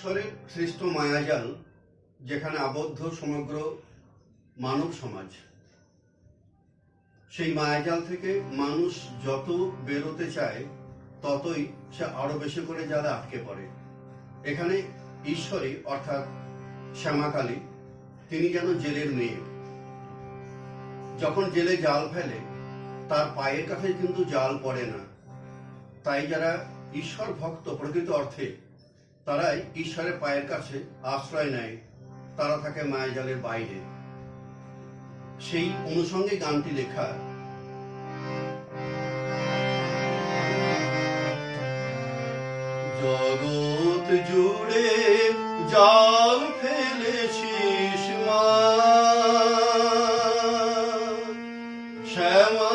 ঈশ্বরের সৃষ্ট মায়াজাল, যেখানে আবদ্ধ, সমগ্র মানব সমাজ। সেই মায়াজাল থেকে মানুষ যত বেরোতে চায়, ততই সে আরও বেশি করে জালে আটকে পড়ে। এখানে ঈশ্বরী অর্থাৎ শ্যামাকালী, তিনি যেন জেলের মেয়ে। যখন জেলে জাল ফেলে, তার পায়ের কাছে কিন্তু জাল পড়ে না। তাই যারা ঈশ্বর ভক্ত প্রকৃত অর্থে তারাই ঈশ্বরের পায়ের কাছে আশ্রয় নেয়, তারা থাকে মায়াজালের বাইরে। সেই অনুষঙ্গে গানটি লেখা, জগৎ জুড়ে জাল ফেলেছিস মা, শ্যামা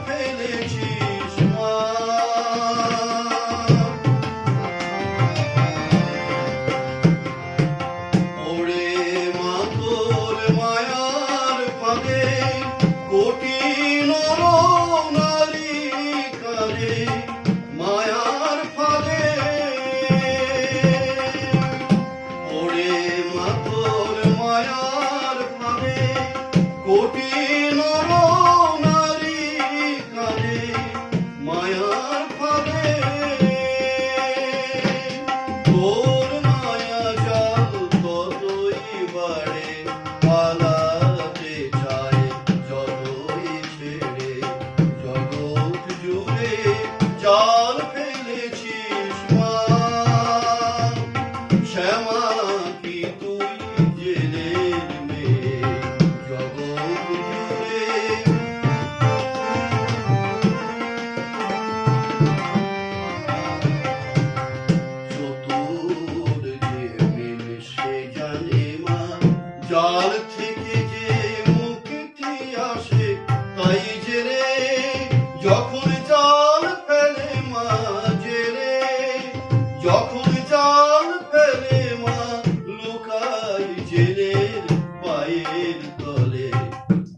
তলে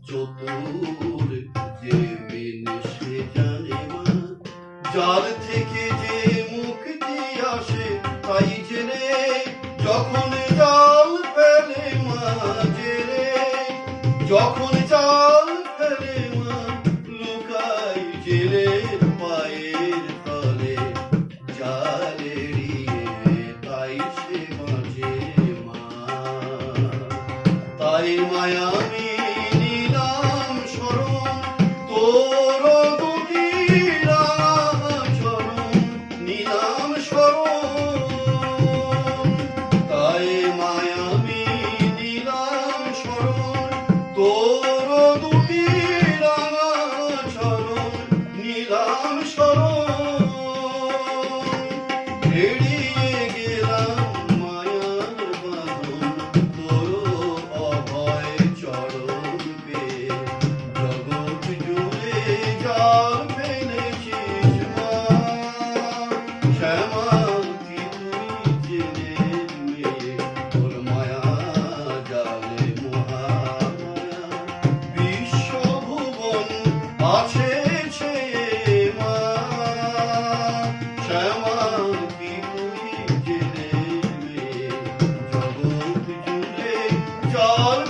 চতুর জাল থেকে যে মুক্তি আসে যখন জাল ফেলে জাল মা, লুকাই জেলের পায়ের তলে। জালেরিয়ে তাই সে মাঝে। মায়াবী তোর দুটি রাম স্মরণ, নীলাম স্মরণ। তাই মায়াবী নীলাম স্মরণ, তোর দুটি রাম স্মরণ, নীলাম স্মরণ। এড়িয়ে চল